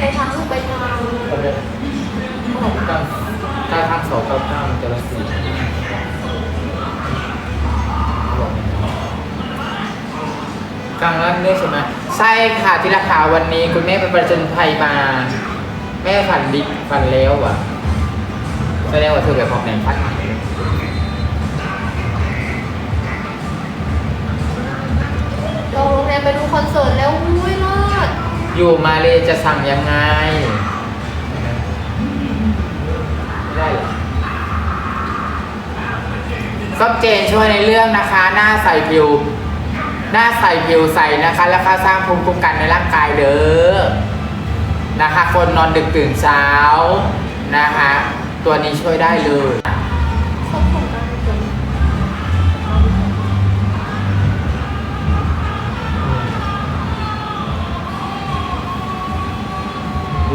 ไปทางไปทางก็ได้ถ้าถ้าทางสองเก้าเก้ามันจะละสี่กลางร้านด้วยใช่ไหมใช่ค่ะที่ราคาวันนี้คุณแม่ไปประจนภัยมา แม่ฝันดิฝันแล้วอะแสดงว่าเธอแบบของแหนพัด อยู่มาเลยจะสั่งยังไง ไม่ได้เหรอก็เจนช่วยในเรื่องนะคะ หน้าใสผิว หน้าใสผิวใสนะคะ แล้วก็สร้างภูมิคุ้มกันในร่างกายเด้อนะคะ คนนอนดึกตื่นเช้านะคะ ตัวนี้ช่วยได้เลย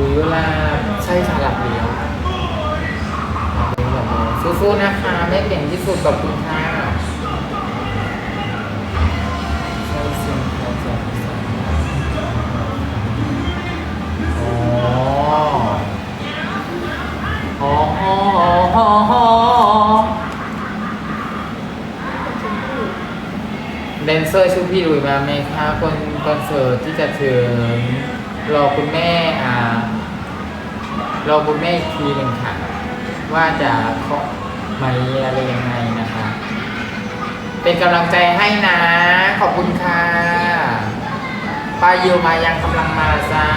ดูเวลาใช่ค่ะหลับเลี้ยวสู้ๆนะคะแม่เก่งที่สุดกับคุณค่ะใช่สิค่ะใช่สิอ๋ออ๋ออ๋ออ๋อแดนเซอร์ชื่อพี่ดุยมาไหมคะคนคอนเสิร์ตที่จะถึงรอคุณแม่อ่า เราคุณแม่อีกทีหนึ่งค่ะ ว่าจะเคาะไหมอะไรยังไงนะคะ เป็นกำลังใจให้นะ ขอบคุณค่ะป้ายิวมายังกำลังมาจ้า